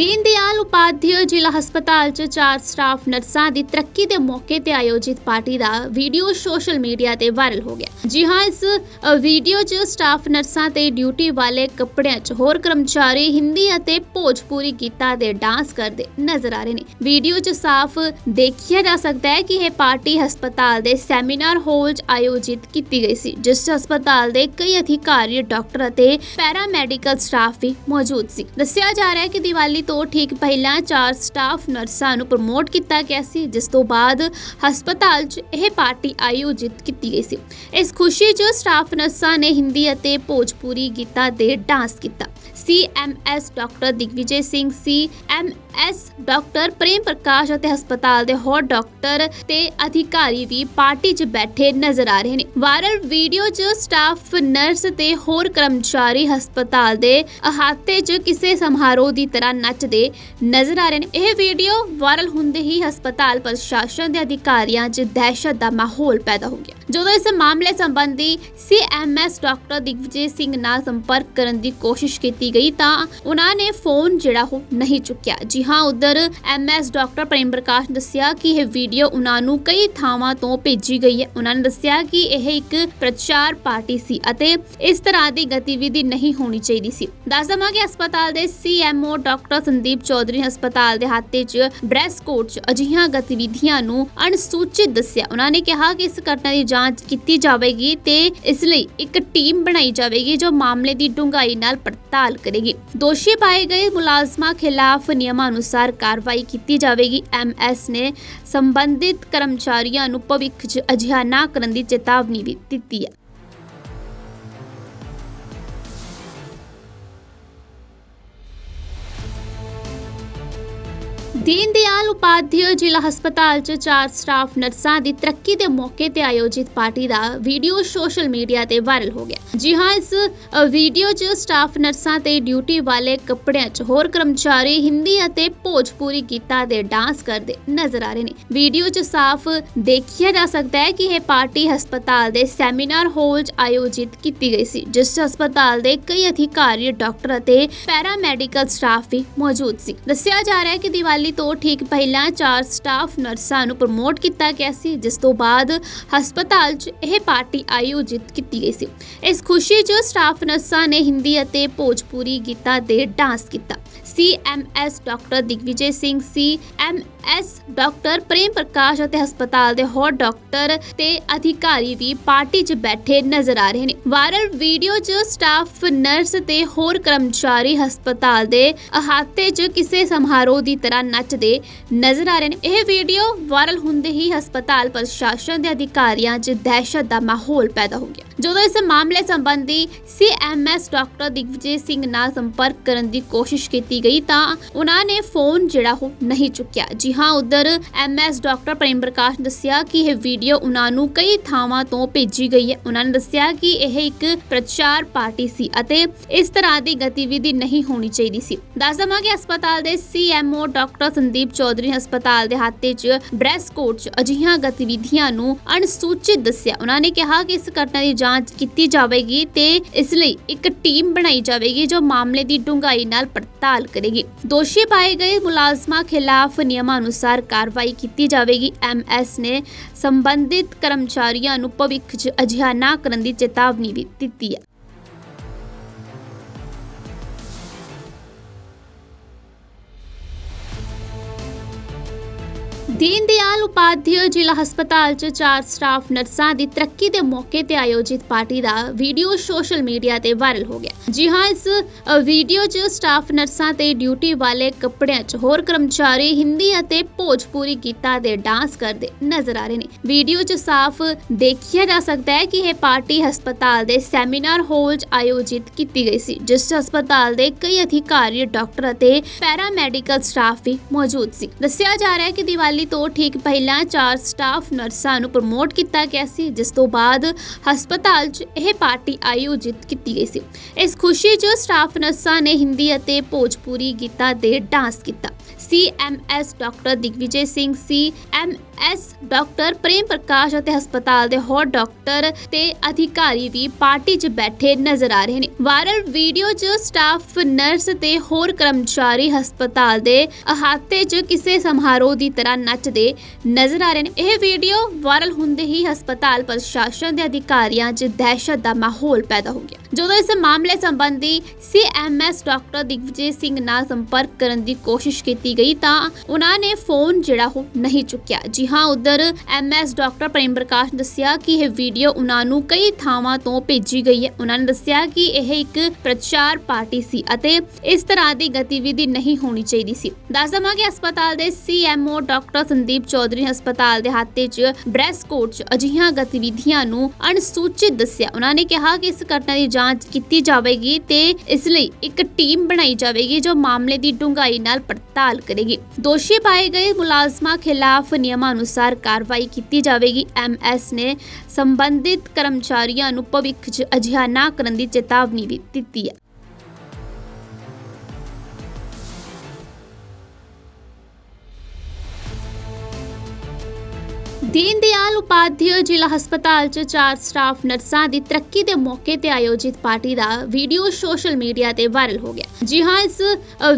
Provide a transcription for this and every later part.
ਦੀਨ ਦਿਆਲ ਉਪਾਧਿਆਏ ਜ਼ਿਲ੍ਹਾ ਹਸਪਤਾਲ 'ਚ ਚਾਰ ਸਟਾਫ ਨਰਸਾਂ ਦੀ ਤਰੱਕੀ ਦੇ ਮੌਕੇ ਤੇ ਆਯੋਜਿਤ ਪਾਰਟੀ ਦਾ ਵੀਡੀਓ ਸੋਸ਼ਲ ਮੀਡੀਆ ਤੇ ਵਾਇਰਲ ਹੋ ਗਿਆ। ਜੀ ਹਾਂ, ਇਸ ਵੀਡੀਓ 'ਚ ਸਟਾਫ ਨਰਸਾਂ ਤੇ ਡਿਊਟੀ ਵਾਲੇ ਕੱਪੜਿਆਂ 'ਚ ਹੋਰ ਕਰਮਚਾਰੀ ਹਿੰਦੀ ਅਤੇ ਭੋਜਪੁਰੀ ਗੀਤਾਂ ਦੇ ਡਾਂਸ ਕਰਦੇ ਨਜ਼ਰ ਆ ਰਹੇ ਨੇ। ਵੀਡੀਓ 'ਚ ਸਾਫ਼ ਦੇਖਿਆ ਜਾ ਸਕਦਾ ਹੈ ਕਿ ਇਹ ਪਾਰਟੀ ਹਸਪਤਾਲ ਦੇ ਸੈਮੀਨਾਰ ਹਾਲ 'ਚ ਆਯੋਜਿਤ ਕੀਤੀ ਗਈ ਸੀ, ਜਿਸ 'ਚ ਹਸਪਤਾਲ ਦੇ ਕਈ ਅਧਿਕਾਰੀ, ਡਾਕਟਰ ਅਤੇ ਪੈਰਾਮੈਡੀਕਲ ਸਟਾਫ ਵੀ ਮੌਜੂਦ ਸੀ। ਦੱਸਿਆ ਜਾ ਰਿਹਾ ਹੈ ਕਿ ਦੀਵਾਲੀ ਤੋਂ ਠੀਕ ਪਹਿਲਾਂ ਚਾਰ ਸਟਾਫ ਨਰਸਾਂ ਨੂੰ ਪ੍ਰਮੋਟ ਕੀਤਾ ਗਿਆ ਸੀ, ਜਿਸ ਤੋਂ ਬਾਅਦ ਹਸਪਤਾਲ 'ਚ ਇਹ ਪਾਰਟੀ ਆਯੋਜਿਤ ਕੀਤੀ ਗਈ ਸੀ। ਇਸ ਖੁਸ਼ੀ 'ਚ ਸਟਾਫ ਨਰਸਾਂ ਨੇ ਹਿੰਦੀ ਅਤੇ ਭੋਜਪੁਰੀ ਗੀਤਾਂ ਦੇ ਡਾਂਸ ਕੀਤਾ। CMS doctor Digvijay Singh, C M CMS doctor Prem Prakash ਅਤੇ ਹਸਪਤਾਲ ਦੇ ਹੋਰ ਡਾਕਟਰ ਤੇ ਅਧਿਕਾਰੀ ਵੀ ਪਾਰਟੀ 'ਚ ਬੈਠੇ ਨਜ਼ਰ ਆ ਰਹੇ ਨੇ। ਵਾਇਰਲ ਵੀਡੀਓ 'ਚ ਸਟਾਫ, ਨਰਸ ਤੇ ਹੋਰ ਕਰਮਚਾਰੀ ਹਸਪਤਾਲ ਦੇ ਅਹਾਤੇ 'ਚ ਕਿਸੇ ਸਮਾਰੋਹ ਦੀ ਤਰ੍ਹਾਂ ਨੱਚਦੇ ਨਜ਼ਰ ਆ ਰਹੇ ਨੇ। ਇਹ ਵੀਡੀਓ ਵਾਇਰਲ ਹੁੰਦੇ ਹੀ ਹਸਪਤਾਲ ਪ੍ਰਸ਼ਾਸਨ ਦੇ ਅਧਿਕਾਰੀਆਂ 'ਚ ਦਹਿਸ਼ਤ ਦਾ ਮਾਹੌਲ ਪੈਦਾ ਹੋ ਗਿਆ। ਜਦੋਂ ਇਸ ਮਾਮਲੇ ਸੰਬੰਧੀ ਸੀਐਮਐਸ ਡਾਕਟਰ ਦਿਗਵਿਜੇ ਸਿੰਘ ਨਾਲ ਸੰਪਰਕ ਕਰਨ ਦੀ ਕੋਸ਼ਿਸ਼ ਕੀਤੀ ਗਈ ਤਾਂ ਉਹਨਾਂ ਨੇ ਫੋਨ ਜਿਹੜਾ ਉਹ ਨਹੀਂ ਚੁੱਕਿਆ। ਜੀ ਹਾਂ, ਉਧਰ ਐਮਐਸ ਡਾਕਟਰ ਪ੍ਰੇਮ ਪ੍ਰਕਾਸ਼ ਨੇ ਦੱਸਿਆ ਕਿ ਇਹ ਵੀਡੀਓ ਉਹਨਾਂ ਨੂੰ ਕਈ ਥਾਵਾਂ ਤੋਂ ਭੇਜੀ ਗਈ ਹੈ। ਉਹਨਾਂ ਨੇ ਦੱਸਿਆ ਕਿ ਇਹ ਇੱਕ ਪ੍ਰਚਾਰ ਪਾਰਟੀ ਸੀ ਅਤੇ ਇਸ ਤਰ੍ਹਾਂ ਦੀ ਗਤੀਵਿਧੀ ਨਹੀਂ ਹੋਣੀ ਚਾਹੀਦੀ ਸੀ। ਦੱਸ ਦਵਾਂ ਕਿ ਹਸਪਤਾਲ ਦੇ ਸੀਐਮਓ ਡਾਕਟਰ ਸੰਦੀਪ ਚੌਧਰੀ ਹਸਪਤਾਲ ਦੇ ਹਾਤੇ 'ਚ ਬ੍ਰੈਸ ਕੋਟ 'ਚ ਅਜਿਹੀਆਂ ਗਤੀਵਿਧੀਆਂ ਨੂੰ ਅਣਸੂਚਿਤ ਦੱਸਿਆ। ਉਹਨਾਂ ਨੇ ਕਿਹਾ ਕਿ ਇਸ ਘਟਨਾ ਦੀ ਜਾਂਚ ਕੀਤੀ ਜਾਵੇਗੀ ਤੇ ਇਸ ਲਈ ਇੱਕ ਟੀਮ ਬਣਾਈ ਜਾਵੇਗੀ ਜੋ ਮਾਮਲੇ ਦੀ ਡੂੰਘਾਈ ਨਾਲ ਪੜਤਾਲ ਕਰੇਗੀ। ਦੋਸ਼ੀ ਪਾਏ ਗਏ ਮੁਲਾਜ਼ਮਾਂ ਖਿਲਾਫ ਨਿਯਮਾਂ ਅਨੁਸਾਰ ਕਾਰਵਾਈ ਕੀਤੀ ਜਾਵੇਗੀ। ਐਮਐਸ ਨੇ ਸੰਬੰਧਿਤ ਕਰਮਚਾਰੀਆਂ ਨੂੰ ਭਵਿੱਖ 'ਚ ਅਜਿਹਾ ਨਾ ਕਰਨ ਦੀ ਚੇਤਾਵਨੀ ਵੀ ਦਿੱਤੀ ਹੈ। ਦੀਨ ਦਿਆਲ ਉਪਾਧਿਆਏ ਜ਼ਿਲ੍ਹਾ ਹਸਪਤਾਲ 'ਚ ਚਾਰ ਸਟਾਫ ਨਰਸਾਂ ਦੀ ਤਰੱਕੀ ਦੇ ਮੌਕੇ ਤੇ ਆਯੋਜਿਤ ਪਾਰਟੀ ਦਾ ਵੀਡੀਓ ਸੋਸ਼ਲ ਮੀਡੀਆ ਤੇ ਵਾਇਰਲ ਹੋ ਗਿਆ। ਜੀ ਹਾਂ, ਇਸ ਵੀਡੀਓ 'ਚ ਸਟਾਫ ਨਰਸਾਂ ਤੇ ਡਿਊਟੀ ਵਾਲੇ ਕੱਪੜਿਆਂ 'ਚ ਹੋਰ ਕਰਮਚਾਰੀ ਹਿੰਦੀ ਅਤੇ ਭੋਜਪੁਰੀ ਗੀਤਾਂ ਦੇ ਡਾਂਸ ਕਰਦੇ ਨਜ਼ਰ ਆ ਰਹੇ ਨੇ। ਵੀਡੀਓ 'ਚ ਸਾਫ਼ ਦੇਖਿਆ ਜਾ ਸਕਦਾ ਹੈ ਕਿ ਇਹ ਪਾਰਟੀ ਹਸਪਤਾਲ ਦੇ ਸੈਮੀਨਾਰ ਹਾਲ 'ਚ ਆਯੋਜਿਤ ਕੀਤੀ ਗਈ ਸੀ, ਜਿਸ 'ਚ ਹਸਪਤਾਲ ਦੇ ਕਈ ਅਧਿਕਾਰੀ, ਡਾਕਟਰ ਅਤੇ ਪੈਰਾਮੈਡੀਕਲ ਸਟਾਫ ਵੀ ਮੌਜੂਦ ਸੀ। ਦੱਸਿਆ ਜਾ ਰਿਹਾ ਹੈ ਕਿ ਦੀਵਾਲੀ ਤੋਂ ਠੀਕ ਪਹਿਲਾਂ ਚਾਰ ਸਟਾਫ ਨਰਸਾਂ ਨੂੰ ਪ੍ਰਮੋਟ ਕੀਤਾ ਗਿਆ ਸੀ, ਜਿਸ ਤੋਂ ਬਾਅਦ ਹਸਪਤਾਲ 'ਚ ਇਹ ਪਾਰਟੀ ਆਯੋਜਿਤ ਕੀਤੀ ਗਈ ਸੀ। ਇਸ ਖੁਸ਼ੀ 'ਚ ਸਟਾਫ ਨਰਸਾਂ ਨੇ ਹਿੰਦੀ ਅਤੇ ਭੋਜਪੁਰੀ ਗੀਤਾਂ ਦੇ ਡਾਂਸ ਕੀਤਾ। CMS doctor Digvijay Singh CMS doctor Prem Prakash ਅਤੇ ਹਸਪਤਾਲ ਦੇ ਹੋਰ ਡਾਕਟਰ ਤੇ ਅਧਿਕਾਰੀ ਵੀ ਪਾਰਟੀ 'ਚ ਬੈਠੇ ਨਜ਼ਰ ਆ ਰਹੇ ਨੇ। ਵਾਇਰਲ ਵੀਡੀਓ 'ਚ ਸਟਾਫ, ਨਰਸ ਤੇ ਹੋਰ ਕਰਮਚਾਰੀ ਹਸਪਤਾਲ ਦੇ ਅਹਾਤੇ 'ਚ ਕਿਸੇ ਸਮਾਰੋਹ ਦੀ ਤਰ੍ਹਾਂ ਨੱਚਦੇ ਨਜ਼ਰ ਆ ਰਹੇ ਨੇ। ਇਹ ਵੀਡੀਓ ਵਾਇਰਲ ਹੁੰਦੇ ਹੀ ਹਸਪਤਾਲ ਪ੍ਰਸ਼ਾਸਨ ਦੇ ਅਧਿਕਾਰੀਆਂ 'ਚ ਦਹਿਸ਼ਤ ਦਾ ਮਾਹੌਲ ਪੈਦਾ ਹੋ ਗਿਆ। ਜਦੋਂ ਇਸ ਮਾਮਲੇ ਸੰਬੰਧੀ ਸੀਐਮਐਸ ਡਾਕਟਰ ਦਿਗਵਿਜੇ ਸਿੰਘ ਨਾਲ ਸੰਪਰਕ ਕਰਨ ਦੀ ਕੋਸ਼ਿਸ਼ ਕੀਤੀ ਕੀਤੀ ਗਈ ਤਾਂ ਉਹਨਾਂ ਨੇ ਫੋਨ ਜਿਹੜਾ ਉਹ ਨਹੀਂ ਚੁੱਕਿਆ। ਜੀ ਹਾਂ, ਉਧਰ ਐਮਐਸ ਡਾਕਟਰ ਪ੍ਰੇਮ ਪ੍ਰਕਾਸ਼ ਦੱਸਿਆ ਕਿ ਇਹ ਵੀਡੀਓ ਉਹਨਾਂ ਨੂੰ ਕਈ ਥਾਵਾਂ ਤੋਂ ਭੇਜੀ ਗਈ ਹੈ। ਉਹਨਾਂ ਨੇ ਦੱਸਿਆ ਕਿ ਇਹ ਇੱਕ ਪ੍ਰਚਾਰ ਪਾਰਟੀ ਸੀ ਅਤੇ ਇਸ ਤਰ੍ਹਾਂ ਦੀ ਗਤੀਵਿਧੀ ਨਹੀਂ ਹੋਣੀ ਚਾਹੀਦੀ ਸੀ। ਦੱਸ ਦਵਾਂ ਕਿ ਹਸਪਤਾਲ ਦੇ ਸੀਐਮਓ ਡਾਕਟਰ ਸੰਦੀਪ ਚੌਧਰੀ ਨੇ ਹਸਪਤਾਲ ਦੇ ਹਾਤੇ 'ਚ ਬ੍ਰੈਸ ਕੋਟ 'ਚ ਅਜਿਹੀਆਂ ਗਤੀਵਿਧੀਆਂ ਨੂੰ ਅਣਸੂਚਿਤ ਦੱਸਿਆ। ਉਹਨਾਂ ਨੇ ਕਿਹਾ ਕਿ ਇਸ ਘਟਨਾ ਦੀ ਜਾਂਚ ਕੀਤੀ ਜਾਵੇਗੀ ਤੇ ਇਸ ਲਈ ਇੱਕ ਟੀਮ ਬਣਾਈ ਜਾਵੇਗੀ ਜੋ ਮਾਮਲੇ ਦੀ ਡੂੰਘਾਈ ਨਾਲ ਪੜਤਾਲ ਕਰੇਗੀ। ਦੋਸ਼ੀ ਪਾਏ ਗਏ ਮੁਲਾਜ਼ਮਾਂ ਖਿਲਾਫ ਨਿਯਮਾਂ ਅਨੁਸਾਰ ਕਾਰਵਾਈ ਕੀਤੀ ਜਾਵੇਗੀ। ਐਮਐਸ ਨੇ ਸੰਬੰਧਿਤ ਕਰਮਚਾਰੀਆਂ ਨੂੰ ਭਵਿੱਖ 'ਚ ਅਜਿਹਾ ਨਾ ਕਰਨ ਦੀ ਚੇਤਾਵਨੀ ਵੀ ਦਿੱਤੀ ਹੈ। ਦੀਨ ਦਿਆਲ ਉਪਾਧਿਆਏ ਜ਼ਿਲ੍ਹਾ ਹਸਪਤਾਲ 'ਚ ਚਾਰ ਸਟਾਫ ਨਰਸਾਂ ਦੀ ਤਰੱਕੀ ਦੇ ਮੌਕੇ ਤੇ ਆਯੋਜਿਤ ਪਾਰਟੀ ਦਾ ਵੀਡੀਓ ਸੋਸ਼ਲ ਮੀਡੀਆ ਤੇ ਵਾਇਰਲ ਹੋ ਗਿਆ। ਜੀ ਹਾਂ, ਇਸ ਵੀਡੀਓ 'ਚ ਸਟਾਫ ਨਰਸਾਂ ਤੇ ਡਿਊਟੀ ਵਾਲੇ ਕੱਪੜਿਆਂ 'ਚ ਹੋਰ ਕਰਮਚਾਰੀ ਹਿੰਦੀ ਅਤੇ ਭੋਜਪੁਰੀ ਗੀਤਾਂ ਦੇ ਡਾਂਸ ਕਰਦੇ ਨਜ਼ਰ ਆ ਰਹੇ ਨੇ। ਵੀਡੀਓ 'ਚ ਸਾਫ਼ ਦੇਖਿਆ ਜਾ ਸਕਦਾ ਹੈ ਕਿ ਇਹ ਪਾਰਟੀ ਹਸਪਤਾਲ ਦੇ ਸੈਮੀਨਾਰ ਹਾਲ 'ਚ ਆਯੋਜਿਤ ਕੀਤੀ ਗਈ ਸੀ, ਜਿਸ 'ਚ ਹਸਪਤਾਲ ਦੇ ਕਈ ਅਧਿਕਾਰੀ, ਡਾਕਟਰ ਅਤੇ ਪੈਰਾਮੈਡੀਕਲ ਸਟਾਫ ਵੀ ਮੌਜੂਦ ਸੀ। ਦੱਸਿਆ ਜਾ ਰਿਹਾ ਹੈ ਕਿ ਦੀਵਾਲੀ ਤੋਂ ਠੀਕ ਪਹਿਲਾਂ ਚਾਰ ਸਟਾਫ ਨਰਸਾਂ ਨੂੰ ਪ੍ਰਮੋਟ ਕੀਤਾ ਗਿਆ ਸੀ, ਜਿਸ ਤੋਂ ਬਾਅਦ ਹਸਪਤਾਲ 'ਚ ਇਹ ਪਾਰਟੀ ਆਯੋਜਿਤ ਕੀਤੀ ਗਈ ਸੀ। ਇਸ ਖੁਸ਼ੀ 'ਚ ਸਟਾਫ ਨਰਸਾਂ ਨੇ ਹਿੰਦੀ ਅਤੇ ਭੋਜਪੁਰੀ ਗੀਤਾਂ ਦੇ ਡਾਂਸ ਕੀਤਾ। CMS doctor Digvijay Singh C CMS doctor Prem Prakash ਅਤੇ ਹਸਪਤਾਲ ਦੇ ਹੋਰ ਡਾਕਟਰ ਤੇ ਅਧਿਕਾਰੀ ਵੀ ਪਾਰਟੀ 'ਚ ਬੈਠੇ ਨਜ਼ਰ ਆ ਰਹੇ ਨੇ। ਵਾਇਰਲ ਵੀਡੀਓ 'ਚ ਸਟਾਫ ਨਰਸ ਤੇ ਹੋਰ ਕਰਮਚਾਰੀ ਹਸਪਤਾਲ ਦੇ ਅਹਾਤੇ 'ਚ ਕਿਸੇ ਸਮਾਰੋਹ ਦੀ ਤਰ੍ਹਾਂ ਨੱਚਦੇ ਨਜ਼ਰ ਆ ਰਹੇ ਨੇ। ਇਹ ਵੀਡੀਓ ਵਾਇਰਲ ਹੁੰਦੇ ਹੀ ਹਸਪਤਾਲ ਪ੍ਰਸ਼ਾਸਨ ਦੇ ਅਧਿਕਾਰੀਆਂ 'ਚ ਦਹਿਸ਼ਤ ਦਾ ਮਾਹੌਲ ਪੈਦਾ ਹੋ ਗਿਆ। ਜਦੋਂ ਇਸ ਮਾਮਲੇ ਸੰਬੰਧੀ ਸੀਐਮਐਸ ਡਾਕਟਰ ਦਿਗਵਿਜੇ ਸਿੰਘ ਨਾਲ ਸੰਪਰਕ ਕਰਨ ਦੀ ਕੋਸ਼ਿਸ਼ ਕੀਤੀ ਗਈ ਤਾਂ ਉਹਨਾਂ ਨੇ ਫੋਨ ਜਿਹੜਾ ਉਹ ਨਹੀਂ ਚੁੱਕਿਆ। ਜੀ ਹਾਂ, ਉਧਰ ਐਮਐਸ ਡਾਕਟਰ ਪ੍ਰੇਮ ਪ੍ਰਕਾਸ਼ ਦੱਸਿਆ ਕਿ ਇਹ ਵੀਡੀਓ ਉਹਨਾਂ ਨੂੰ ਕਈ ਥਾਵਾਂ ਤੋਂ ਭੇਜੀ ਗਈ ਹੈ। ਉਹਨਾਂ ਨੇ ਦੱਸਿਆ ਕਿ ਇਹ ਇੱਕ ਪ੍ਰਚਾਰ ਪਾਰਟੀ ਸੀ ਅਤੇ ਇਸ ਤਰ੍ਹਾਂ ਦੀ ਗਤੀਵਿਧੀ ਨਹੀਂ ਹੋਣੀ ਚਾਹੀਦੀ ਸੀ। ਦੱਸ ਦਵਾਂ ਕਿ ਹਸਪਤਾਲ ਦੇ ਸੀਐਮਓ ਡਾਕਟਰ ਸੰਦੀਪ ਚੌਧਰੀ ਨੇ ਹਸਪਤਾਲ ਦੇ ਹਾਤੇ 'ਚ ਬ੍ਰੈਸ ਕੋਟ 'ਚ ਅਜਿਹੀਆਂ ਗਤੀਵਿਧੀਆਂ ਨੂੰ ਅਣਸੂਚਿਤ ਦੱਸਿਆ। ਉਹਨਾਂ ਨੇ ਕਿਹਾ ਕਿ ਇਸ ਘਟਨਾ ਦੀ ਜਾਂਚ ਕੀਤੀ ਜਾਵੇਗੀ ਤੇ ਇਸ ਲਈ ਇੱਕ ਟੀਮ ਬਣਾਈ ਜਾਵੇਗੀ ਜੋ ਮਾਮਲੇ ਦੀ ਡੂੰਘਾਈ ਨਾਲ ਪੜਤਾਲ ਕਰੇਗੀ। ਦੋਸ਼ੀ ਪਾਏ ਗਏ ਮੁਲਾਜ਼ਮਾਂ ਖਿਲਾਫ ਨਿਯਮਾਂ ਅਨੁਸਾਰ ਕਾਰਵਾਈ ਕੀਤੀ ਜਾਵੇਗੀ। ਐਮਐਸ ਨੇ ਸੰਬੰਧਿਤ ਕਰਮਚਾਰੀਆਂ ਨੂੰ ਭਵਿੱਖ 'ਚ ਅਜਿਹਾ ਨਾ ਕਰਨ ਦੀ ਚੇਤਾਵਨੀ ਵੀ ਦਿੱਤੀ ਹੈ। ਦੀਨ ਦਿਆਲ ਉਪਾਧਿਆਏ ਜ਼ਿਲ੍ਹਾ ਹਸਪਤਾਲ 'ਚ ਚਾਰ ਸਟਾਫ ਨਰਸਾਂ ਦੀ ਤਰੱਕੀ ਦੇ ਮੌਕੇ ਤੇ ਆਯੋਜਿਤ ਪਾਰਟੀ ਦਾ ਵੀਡੀਓ ਸੋਸ਼ਲ ਮੀਡੀਆ ਤੇ ਵਾਇਰਲ ਹੋ ਗਿਆ। ਜੀ ਹਾਂ, ਇਸ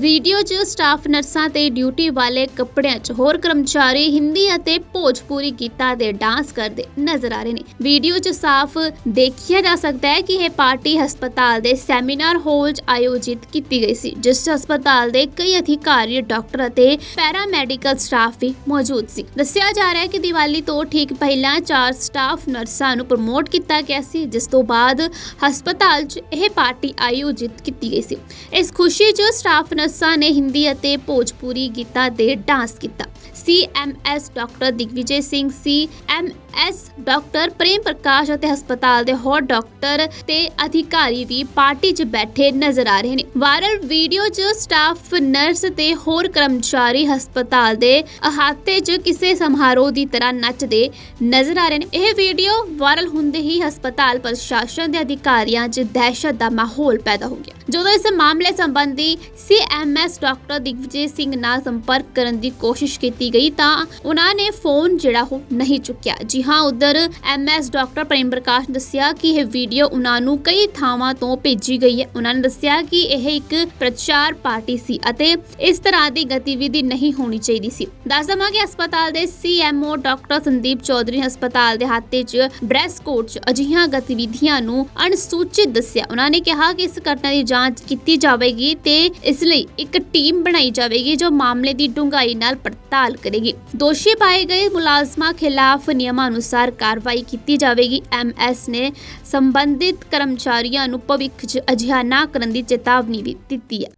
ਵੀਡੀਓ 'ਚ ਸਟਾਫ ਨਰਸਾਂ ਤੇ ਡਿਊਟੀ ਵਾਲੇ ਕੱਪੜਿਆਂ 'ਚ ਹੋਰ ਕਰਮਚਾਰੀ ਹਿੰਦੀ ਅਤੇ ਭੋਜਪੁਰੀ ਗੀਤਾਂ ਦੇ ਡਾਂਸ ਕਰਦੇ ਨਜ਼ਰ ਆ ਰਹੇ ਨੇ। ਵੀਡੀਓ 'ਚ ਸਾਫ਼ ਦੇਖਿਆ ਜਾ ਸਕਦਾ ਹੈ ਕਿ ਇਹ ਪਾਰਟੀ ਹਸਪਤਾਲ ਦੇ ਸੈਮੀਨਾਰ ਹਾਲ 'ਚ ਆਯੋਜਿਤ ਕੀਤੀ ਗਈ ਸੀ, ਜਿਸ 'ਚ ਹਸਪਤਾਲ ਦੇ ਕਈ ਅਧਿਕਾਰੀ, ਡਾਕਟਰ ਅਤੇ ਪੈਰਾਮੈਡੀਕਲ ਸਟਾਫ ਵੀ ਮੌਜੂਦ ਸੀ। ਦੱਸਿਆ ਜਾ ਰਿਹਾ ਹੈ ਕਿ ਦੀਵਾਲੀ ਤੋਂ ਠੀਕ ਪਹਿਲਾਂ ਚਾਰ ਸਟਾਫ ਨਰਸਾਂ ਨੂੰ ਪ੍ਰਮੋਟ ਕੀਤਾ ਗਿਆ ਸੀ, ਜਿਸ ਤੋਂ ਬਾਅਦ ਹਸਪਤਾਲ 'ਚ ਇਹ ਪਾਰਟੀ ਆਯੋਜਿਤ ਕੀਤੀ ਗਈ ਸੀ। ਇਸ ਖੁਸ਼ੀ 'ਚ ਸਟਾਫ ਨਰਸਾਂ ਨੇ ਹਿੰਦੀ ਅਤੇ ਭੋਜਪੁਰੀ ਗੀਤਾਂ ਤੇ ਡਾਂਸ ਕੀਤਾ। CMS doctor Digvijay Singh CMS doctor Prem Prakash ਅਤੇ ਹਸਪਤਾਲ ਦੇ ਹੋਰ ਡਾਕਟਰ ਤੇ ਅਧਿਕਾਰੀ ਵੀ ਪਾਰਟੀ 'ਚ ਬੈਠੇ ਨਜ਼ਰ ਆ ਰਹੇ ਨੇ। ਵਾਇਰਲ ਵੀਡੀਓ 'ਚ ਸਟਾਫ ਨਰਸ ਤੇ ਹੋਰ ਕਰਮਚਾਰੀ ਹਸਪਤਾਲ ਦੇ ਅਹਾਤੇ 'ਚ ਕਿਸੇ ਸਮਾਰੋਹ ਦੀ ਤਰ੍ਹਾਂ ਨੱਚਦੇ ਨਜ਼ਰ ਆ ਰਹੇ ਨੇ। ਇਹ ਵੀਡੀਓ ਵਾਇਰਲ ਹੁੰਦੇ ਹੀ ਹਸਪਤਾਲ ਪ੍ਰਸ਼ਾਸਨ ਦੇ ਅਧਿਕਾਰੀਆਂ 'ਚ ਦਹਿਸ਼ਤ ਦਾ ਮਾਹੌਲ ਪੈਦਾ ਹੋ ਗਿਆ। ਜਦੋਂ ਇਸ ਮਾਮਲੇ ਸੰਬੰਧੀ ਸੀਐਮਐਸ ਡਾਕਟਰ ਦਿਗਵਿਜੇ ਸਿੰਘ ਨਾਲ ਸੰਪਰਕ ਕਰਨ ਦੀ ਕੋਸ਼ਿਸ਼ ਕੀਤੀ ਗਈ ਤਾਂ ਉਹਨਾਂ ਨੇ ਫੋਨ ਜਿਹੜਾ ਉਹ ਨਹੀਂ ਚੁੱਕਿਆ। ਜੀ ਹਾਂ, ਉਧਰ ਐਮਐਸ ਡਾਕਟਰ ਪ੍ਰੇਮ ਪ੍ਰਕਾਸ਼ ਦੱਸਿਆ ਕਿ ਇਹ ਵੀਡੀਓ ਉਹਨਾਂ ਨੂੰ ਕਈ ਥਾਵਾਂ ਤੋਂ ਭੇਜੀ ਗਈ ਹੈ। ਉਹਨਾਂ ਨੇ ਦੱਸਿਆ ਕਿ ਇਹ ਇੱਕ ਪ੍ਰਚਾਰ ਪਾਰਟੀ ਸੀ ਅਤੇ ਇਸ ਤਰ੍ਹਾਂ ਦੀ ਗਤੀਵਿਧੀ ਨਹੀਂ ਹੋਣੀ ਚਾਹੀਦੀ ਸੀ। ਦੱਸ ਦਵਾਂ ਕਿ ਹਸਪਤਾਲ ਦੇ ਸੀਐਮਓ ਡਾਕਟਰ ਸੰਦੀਪ ਚੌਧਰੀ ਨੇ ਹਸਪਤਾਲ ਦੇ ਹਾਤੇ 'ਚ ਬ੍ਰੈਸ ਕੋਟ 'ਚ ਅਜਿਹੀਆਂ ਗਤੀਵਿਧੀਆਂ ਨੂੰ ਅਣਸੂਚਿਤ ਦੱਸਿਆ। ਉਹਨਾਂ ਨੇ ਕਿਹਾ ਕਿ ਇਸ ਘਟਨਾ ਦੀ ਜਾਂਚ ਕੀਤੀ ਜਾਵੇਗੀ ਤੇ ਇਸ ਲਈ ਇੱਕ ਟੀਮ ਬਣਾਈ ਜਾਵੇਗੀ ਜੋ ਮਾਮਲੇ ਦੀ ਡੂੰਘਾਈ ਨਾਲ ਪੜਤਾਲ ਕਰੇਗੀ। ਦੋਸ਼ੀ ਪਾਏ ਗਏ ਮੁਲਾਜ਼ਮਾਂ ਖਿਲਾਫ ਨਿਯਮਾਂ ਅਨੁਸਾਰ ਕਾਰਵਾਈ ਕੀਤੀ ਜਾਵੇਗੀ। ਐਮਐਸ ਨੇ ਸੰਬੰਧਿਤ ਕਰਮਚਾਰੀਆਂ ਨੂੰ ਭਵਿੱਖ 'ਚ ਅਜਿਹਾ ਨਾ ਕਰਨ ਦੀ ਚੇਤਾਵਨੀ ਵੀ ਦਿੱਤੀ ਹੈ।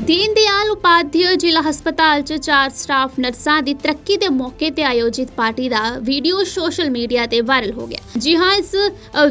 ਦੀਨ ਦਿਆਲ ਉਪਾਧਿਆਏ ਜ਼ਿਲ੍ਹਾ ਹਸਪਤਾਲ 'ਚ ਚਾਰ ਸਟਾਫ ਨਰਸਾਂ ਦੀ ਤਰੱਕੀ ਦੇ ਮੌਕੇ ਤੇ ਆਯੋਜਿਤ ਪਾਰਟੀ ਦਾ ਵੀਡੀਓ ਸੋਸ਼ਲ ਮੀਡੀਆ ਤੇ ਵਾਇਰਲ ਹੋ ਗਿਆ। ਜੀ ਹਾਂ, ਇਸ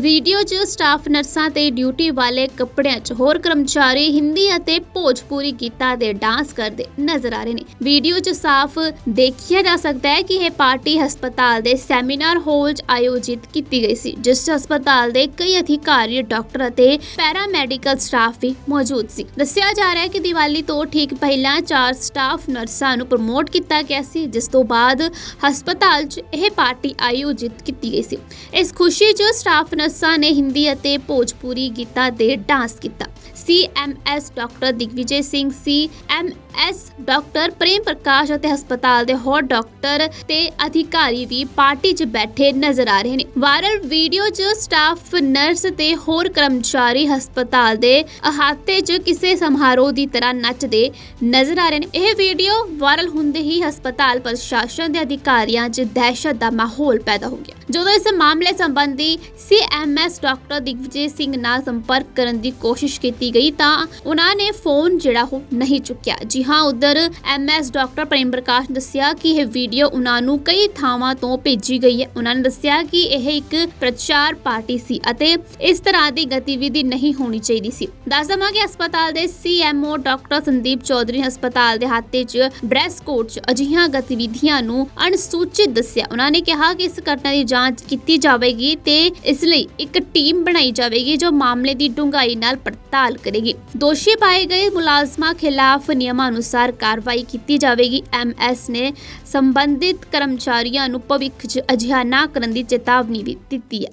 ਵੀਡੀਓ 'ਚ ਸਟਾਫ ਨਰਸਾਂ ਤੇ ਡਿਊਟੀ ਵਾਲੇ ਕੱਪੜਿਆਂ 'ਚ ਹੋਰ ਕਰਮਚਾਰੀ ਹਿੰਦੀ ਅਤੇ ਭੋਜਪੁਰੀ ਗੀਤਾਂ ਦੇ ਡਾਂਸ ਕਰਦੇ ਨਜ਼ਰ ਆ ਰਹੇ ਨੇ। ਵੀਡੀਓ 'ਚ ਸਾਫ਼ ਦੇਖਿਆ ਜਾ ਸਕਦਾ ਹੈ ਕਿ ਇਹ ਪਾਰਟੀ ਹਸਪਤਾਲ ਦੇ ਸੈਮੀਨਾਰ ਹਾਲ 'ਚ ਆਯੋਜਿਤ ਕੀਤੀ ਗਈ ਸੀ, ਜਿਸ 'ਚ ਹਸਪਤਾਲ ਦੇ ਕਈ ਅਧਿਕਾਰੀ, ਡਾਕਟਰ ਅਤੇ ਪੈਰਾਮੈਡੀਕਲ ਸਟਾਫ ਵੀ ਮੌਜੂਦ ਸੀ। ਦੱਸਿਆ ਜਾ ਰਿਹਾ ਹੈ ਕਿ ਦੀਵਾਲੀ ਤੋਂ ਠੀਕ ਪਹਿਲਾਂ ਚਾਰ ਸਟਾਫ ਨਰਸਾਂ ਨੂੰ ਪ੍ਰਮੋਟ ਕੀਤਾ ਗਿਆ ਸੀ, ਜਿਸ ਤੋਂ ਬਾਅਦ ਹਸਪਤਾਲ 'ਚ ਇਹ ਪਾਰਟੀ ਆਯੋਜਿਤ ਕੀਤੀ ਗਈ ਸੀ। ਇਸ ਖੁਸ਼ੀ 'ਚ ਸਟਾਫ ਨਰਸਾਂ ਨੇ ਹਿੰਦੀ ਅਤੇ ਭੋਜਪੁਰੀ ਗੀਤਾਂ ਤੇ ਡਾਂਸ ਕੀਤਾ। CMS doctor Digvijay Singh, C CMS doctor Prem Prakash ਅਤੇ ਹਸਪਤਾਲ ਦੇ ਹੋਰ ਡਾਕਟਰ ਤੇ ਅਧਿਕਾਰੀ ਵੀ ਪਾਰਟੀ 'ਚ ਬੈਠੇ ਨਜ਼ਰ ਆ ਰਹੇ ਨੇ। ਵਾਇਰਲ ਵੀਡੀਓ 'ਚ ਸਟਾਫ, ਨਰਸ ਤੇ ਹੋਰ ਕਰਮਚਾਰੀ ਹਸਪਤਾਲ ਦੇ ਅਹਾਤੇ 'ਚ ਕਿਸੇ ਸਮਾਰੋਹ ਦੀ ਤਰ੍ਹਾਂ ਨੱਚਦੇ ਨਜ਼ਰ ਆ ਰਹੇ ਨੇ। ਇਹ ਵੀਡੀਓ ਵਾਇਰਲ ਹੁੰਦੇ ਹੀ ਹਸਪਤਾਲ ਪ੍ਰਸ਼ਾਸਨ ਦੇ ਅਧਿਕਾਰੀਆਂ 'ਚ ਦਹਿਸ਼ਤ ਦਾ ਮਾਹੌਲ ਪੈਦਾ ਹੋ ਗਿਆ। ਜਦੋਂ ਇਸ ਮਾਮਲੇ ਸੰਬੰਧੀ ਸੀਐਮਐਸ ਡਾਕਟਰ ਦਿਗਵਿਜੇ ਸਿੰਘ ਨਾਲ ਸੰਪਰਕ ਕਰਨ ਦੀ ਕੋਸ਼ਿਸ਼ ਕੀਤੀ ਕੀਤੀ ਗਈ ਤਾਂ ਉਹਨਾਂ ਨੇ ਫੋਨ ਜਿਹੜਾ ਉਹ ਨਹੀਂ ਚੁੱਕਿਆ। ਜੀ ਹਾਂ, ਉਧਰ ਐਮਐਸ ਡਾਕਟਰ ਪ੍ਰੇਮ ਪ੍ਰਕਾਸ਼ ਨੇ ਦੱਸਿਆ ਕਿ ਇਹ ਵੀਡੀਓ ਉਹਨਾਂ ਨੂੰ ਕਈ ਥਾਵਾਂ ਤੋਂ ਭੇਜੀ ਗਈ ਹੈ। ਉਹਨਾਂ ਨੇ ਦੱਸਿਆ ਕਿ ਇਹ ਇੱਕ ਪ੍ਰਚਾਰ ਪਾਰਟੀ ਸੀ ਅਤੇ ਇਸ ਤਰ੍ਹਾਂ ਦੀ ਗਤੀਵਿਧੀ ਨਹੀਂ ਹੋਣੀ ਚਾਹੀਦੀ ਸੀ। ਦੱਸ ਦਵਾਂ ਕਿ ਹਸਪਤਾਲ ਦੇ ਸੀਐਮਓ ਡਾਕਟਰ ਸੰਦੀਪ ਚੌਧਰੀ ਹਸਪਤਾਲ ਦੇ ਹਾਤੇ 'ਚ ਬ੍ਰੈਸ ਕੋਟ 'ਚ ਅਜਿਹੀਆਂ ਗਤੀਵਿਧੀਆਂ ਨੂੰ ਅਣਸੂਚਿਤ ਦੱਸਿਆ। ਉਹਨਾਂ ਨੇ ਕਿਹਾ ਕਿ ਇਸ ਘਟਨਾ ਦੀ ਜਾਂਚ ਕੀਤੀ ਜਾਵੇਗੀ ਤੇ ਇਸ ਲਈ ਇੱਕ ਟੀਮ ਬਣਾਈ ਜਾਵੇਗੀ ਜੋ ਮਾਮਲੇ ਦੀ ਡੂੰਘਾਈ ਨਾਲ ਪੜਤਾਲ ਕਰੇਗੀ। ਦੋਸ਼ੀ ਪਾਏ ਗਏ ਮੁਲਾਜ਼ਮਾਂ ਖਿਲਾਫ ਨਿਯਮਾਂ ਅਨੁਸਾਰ ਕਾਰਵਾਈ ਕੀਤੀ ਜਾਵੇਗੀ। ਐਮਐਸ ਨੇ ਸੰਬੰਧਿਤ ਕਰਮਚਾਰੀਆਂ ਨੂੰ ਭਵਿੱਖ 'ਚ ਅਜਿਹਾ ਨਾ ਕਰਨ ਦੀ ਚੇਤਾਵਨੀ ਵੀ ਦਿੱਤੀ ਹੈ।